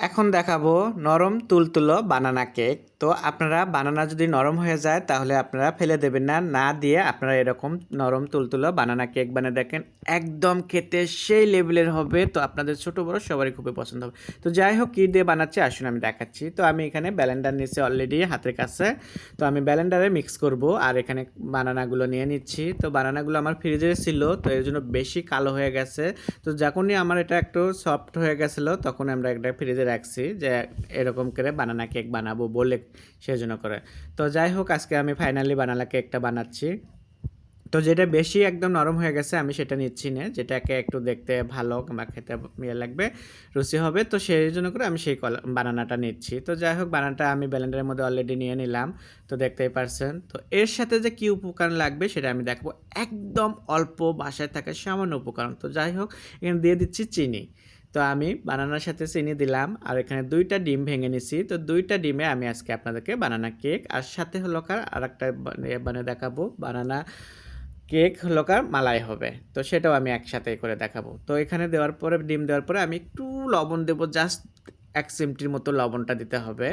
এখন দেখাবো নরম তুলতুলো বানানা কেক। তো আপনারা বানানা যদি নরম হয়ে যায়, তাহলে আপনারা ফেলে দেবেন না। না দিয়ে আপনারা এরকম নরম তুলতুলো বানানা কেক বানিয়ে দেখেন, একদম খেতে সেই লেভেলের হবে। তো আপনাদের ছোট, বড় সবারই খুবই পছন্দ হবে। তো যাই হোক, কী দিয়ে বানাচ্ছি, আসুন আমি দেখাচ্ছি। তো আমি এখানে ব্যালেন্ডার নিচ্ছি অলরেডি হাতের কাছে। তো আমি ব্যালেন্ডারে মিক্স করব আর এখানে বানানাগুলো নিয়ে নিচ্ছি। তো বানানাগুলো আমার ফ্রিজে ছিল, তো এর জন্য বেশি কালো হয়ে গেছে। তো যখনই আমার এটা একটু সফট হয়ে গেছিল তখন আমরা একটা ফ্রিজে রাখছি যে এরকম করে বানানা কেক বানাবো বলে সেজন্য করে। তো যাই হোক, আজকে আমি ফাইনালি বানানা কেকটা বানাচ্ছি। তো যেটা বেশি একদম নরম হয়ে গেছে, আমি সেটা নিচ্ছি না। যেটাকে একটু দেখতে ভালো কিংবা খেতে ইয়ে লাগবে, রুচি হবে। তো সেই জন্য করে আমি সেই কলা বানানাটা নিচ্ছি। তো যাই হোক বানানাটা আমি ব্যালেন্ডারের মধ্যে অলরেডি নিয়ে নিলাম। তো দেখতেই পারছেন। তো এর সাথে যে কী উপকরণ লাগবে সেটা আমি দেখব। একদম অল্প বাসায় থাকা সামান্য উপকরণ। তো যাই হোক, এখানে দিয়ে দিচ্ছি চিনি। তো আমি বানানার সাথে চিনি দিলাম আর এখানে দুইটা ডিম ভেঙে নিছি। তো দুইটা ডিমে আমি আজকে আপনাদেরকে বানানা কেক আর সাথে হলো কার আর একটা মানে দেখাবো। বানানা কেক হলো কার মালাই হবে। তো সেটাও আমি একসাথে করে দেখাবো। তো এখানে দেওয়ার পরে, ডিম দেওয়ার পরে আমি একটু লবণ দেবো, জাস্ট এক চিমটির মতো লবণটা দিতে হবে।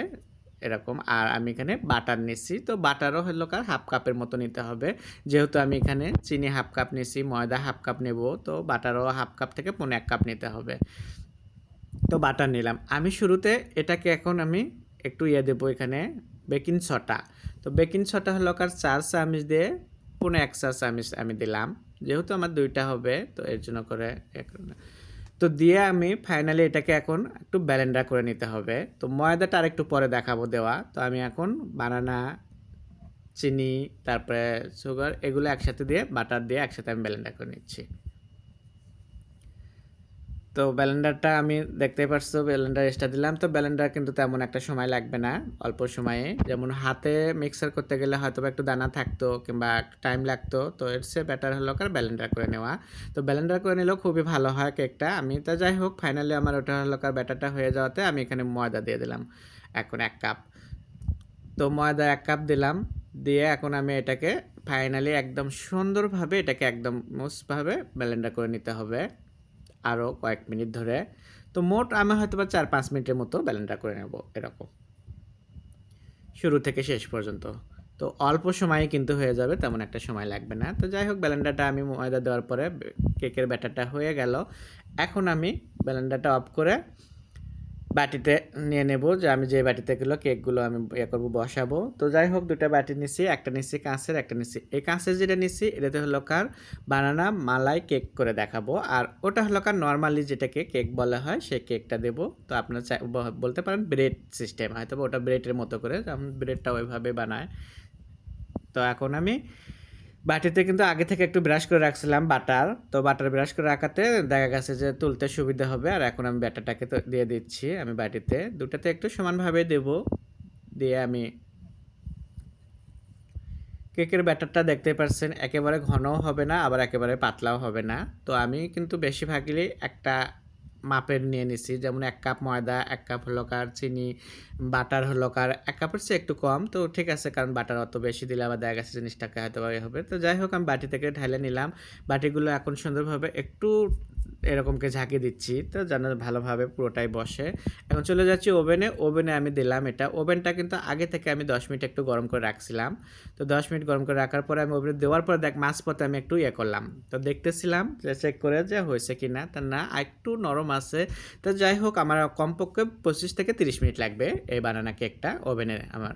এরকম। আর আমি এখানে বাটার নিচ্ছি। তো বাটারও হলো কার হাফ কাপের মতো নিতে হবে। যেহেতু আমি এখানে চিনি হাফ কাপ নিছি ময়দা হাফ কাপ নেব, তো বাটারও হাফ কাপ থেকে পনেরো এক কাপ নিতে হবে। তো বাটার নিলাম। আমি শুরুতে এটাকে এখন আমি একটু ইয়ে দেবো এখানে, বেকিং ছটা তো বেকিং ছটা হলো কার চার চামিচ দিয়ে পনেরো এক চা চামিচ আমি দিলাম। যেহেতু আমার দুইটা হবে, তো এর জন্য করে তো দিয়ে আমি ফাইনালি এটাকে এখন একটু ব্যালেন্ডার করে নিতে হবে। তো ময়দাটা আর একটু পরে দেখাবো দেওয়া। তো আমি এখন বানানা চিনি, তারপরে সুগার এগুলো একসাথে দিয়ে বাটার দিয়ে একসাথে আমি ব্যালেন্ডার করে নিচ্ছি। তো ব্যালেন্ডারটা আমি দেখতে পারছ, ব্যালেন্ডার এক্সট্রা দিলাম। তো ব্যালেন্ডার কিন্তু তেমন একটা সময় লাগবে না, অল্প সময়ে। যেমন হাতে মিক্সার করতে গেলে হয়তো একটু দানা থাকতো কিংবা টাইম লাগতো, তো এর সে ব্যাটার হলো কার ব্যালেন্ডার করে নেওয়া। তো ব্যালেন্ডার করে নিলেও খুবই ভালো হয় কেকটা। আমি তো যাই হোক ফাইনালি আমার ওটা হলো কার ব্যাটারটা হয়ে যাওয়াতে আমি এখানে ময়দা দিয়ে দিলাম, এখন এক কাপ তো ময়দা এক কাপ দিলাম, দিয়ে এখন আমি এটাকে ফাইনালি একদম সুন্দরভাবে, এটাকে একদম মোস্টভাবে ব্যালেন্ডার করে নিতে হবে। আরও কয়েক মিনিট ধরে। তো মোট আমি হয়তো বা চার পাঁচ মিনিটের মতো ব্যালেন্ডার করে নেব এরকম। শুরু থেকে শেষ পর্যন্ত। তো অল্প সময়ে কিন্তু হয়ে যাবে, তেমন একটা সময় লাগবে না। তো যাই হোক, ব্যালেন্ডারটা আমি ময়দা দেওয়ার পরে, কেকের ব্যাটারটা হয়ে গেল। এখন আমি ব্যালেন্ডারটা অফ করে বাটিতে নিয়ে নেব যে আমি যে বাটিতে গেলো কেকগুলো আমি ইয়ে করব, বসাবো। তো যাই হোক দুটা বাটি নিচ্ছি একটা নিচ্ছি কাঁচের, একটা নিচ্ছি এই কাঁচের যেটা নিচ্ছি এটাতে হলো কার? বানানা, মালাই, কেক করে দেখাবো। আর ওটা হলো কার? নর্মালি যেটাকে কেক বলা হয়, সেই কেকটা দেবো। তো আপনার বলতে পারেন ব্রেড সিস্টেম হয়তো ওটা ব্রেডের মতো করে ব্রেডটা ওইভাবে বানায়। তো এখন আমি বাটিতে কিন্তু আগে থেকে একটু ব্রাশ করে রাখছিলাম বাটার। তো বাটার ব্রাশ করে রাখাতে দেখা গেছে যে তুলতে সুবিধা হবে। আর এখন আমি ব্যাটারটাকে তো দিয়ে দিচ্ছি আমি বাটিতে। দুটাতে একটু সমানভাবে দেব। দিয়ে আমি কেকের ব্যাটারটা দেখতে পাচ্ছেন একেবারে ঘনও হবে না, আবার একেবারে পাতলাও হবে না। তো আমি কিন্তু বেশিরভাগই একটা মাপের নিয়ে নিছি। যেমন এক কাপ ময়দা, এক কাপ হলো কার চিনি, বাটার হলো কার, এক কাপের চেয়ে একটু কম। তো ঠিক আছে, কারণ বাটার অত বেশি দিলে আবার দেখা গেছে জিনিসটাকে হয়তো হবে। তো যাই হোক, আমি বাটি থেকে ঢালে নিলাম। বাটিগুলো এখন সুন্দরভাবে একটু এরকমকে ঝাঁকি দিচ্ছি, তো যেন ভালোভাবে পুরোটাই বসে। এখন চলে যাচ্ছি ওভেনে ওভেনে আমি দিলাম এটা। ওভেনটা কিন্তু আগে থেকে আমি দশ মিনিট একটু গরম করে রাখছিলাম। তো দশ মিনিট গরম করে রাখার পরে আমি ওভেনে দেওয়ার পরে দেখ মাছ পথে আমি একটু ইয়ে করলাম। তো দেখতেছিলাম যে চেক করে যে হয়েছে কি না তা না একটু নরম আছে। তো যাই হোক, আমার কমপক্ষে পঁচিশ থেকে তিরিশ মিনিট লাগবে এই বানানা কেকটা ওভেনে আমার।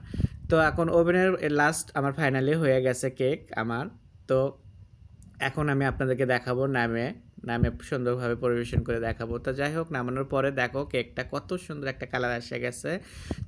তো এখন ওভেনের লাস্ট আমার ফাইনালি হয়ে গেছে কেক আমার। তো এখন আমি আপনাদেরকে দেখাবো নামে নামে সুন্দরভাবে পরিবেশন করে দেখাবো। তো যাই হোক, নামানোর পরে দেখো কেকটা কত সুন্দর একটা কালার এসে গেছে।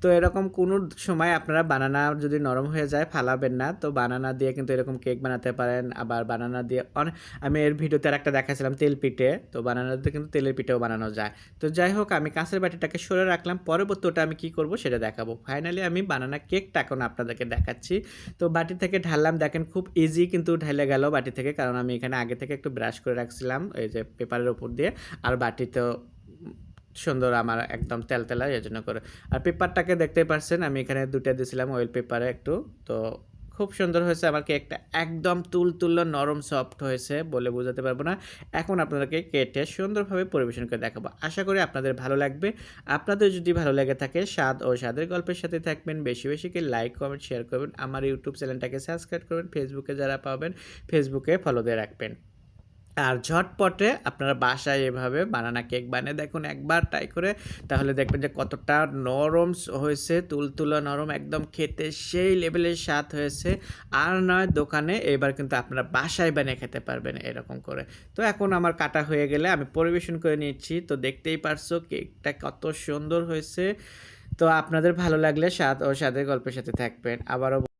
তো এরকম কোনো সময় আপনারা বানানা যদি নরম হয়ে যায়, ফালাবেন না। তো বানানা দিয়ে কিন্তু এরকম কেক বানাতে পারেন। আবার বানানা দিয়ে অনেক আমি এর ভিডিওতে আর একটা দেখাছিলাম তেল পিঠে। তো বানানা দিয়ে কিন্তু তেলের পিঠেও বানানো যায়। তো যাই হোক, আমি কাঁচের বাটিটাকে সরে রাখলাম। পরবর্তী ওটা আমি কি করব সেটা দেখাবো। ফাইনালি আমি বানানা কেকটা এখন আপনাদেরকে দেখাচ্ছি। তো বাটি থেকে ঢাললাম, দেখেন খুব ইজি কিন্তু ঢেলে গেল বাটি থেকে। কারণ আমি এখানে আগে থেকে একটু ব্রাশ করে রাখছিলাম। এই যে পেপারের উপর দিয়ে আর বাটিতেও সুন্দর আমার একদম তেলতেলা এই জন্য করে। আর পেপারটাকে দেখতে পারছেন, আমি এখানে দুটা দিয়েছিলাম অয়েল পেপারে একটু। তো খুব সুন্দর হয়েছে, আমার কেকটা একদম তুলতুল্য, নরম সফট হয়েছে বলে বোঝাতে পারব না। এখন আপনাদেরকে কেটে সুন্দরভাবে পরিবেশন করে দেখাবো। আশা করি আপনাদের ভালো লাগবে। আপনাদের যদি ভালো লেগে থাকে, স্বাদ ও স্বাদের গল্পের সাথে থাকবেন। বেশি বেশি করে লাইক কমেন্ট শেয়ার করবেন। আমার ইউটিউব চ্যানেলটাকে সাবস্ক্রাইব করবেন। ফেসবুকে যারা পাবেন ফেসবুকে ফলো দিয়ে রাখবেন। আর ঝটপটে আপনারা বাসায় এভাবে বানানা কেক বানিয়ে দেখুন, একবার ট্রাই করে তাহলে দেখবেন যে কতটা নরম হয়েছে, তুলতুলা নরম, একদম খেতে সেই লেভেলের স্বাদ হয়েছে। আর নয়, দোকানে এবার কিন্তু আপনারা বাসায় বানিয়ে খেতে পারবেন এরকম করে। তো এখন আমার কাটা হয়ে গেলে আমি পরিবেশন করে নিচ্ছি। তো দেখতেই পারছ কেকটা কত সুন্দর হয়েছে। তো আপনাদের ভালো লাগলে স্বাদ ও স্বাদের গল্পের সাথে থাকবেন। আবারও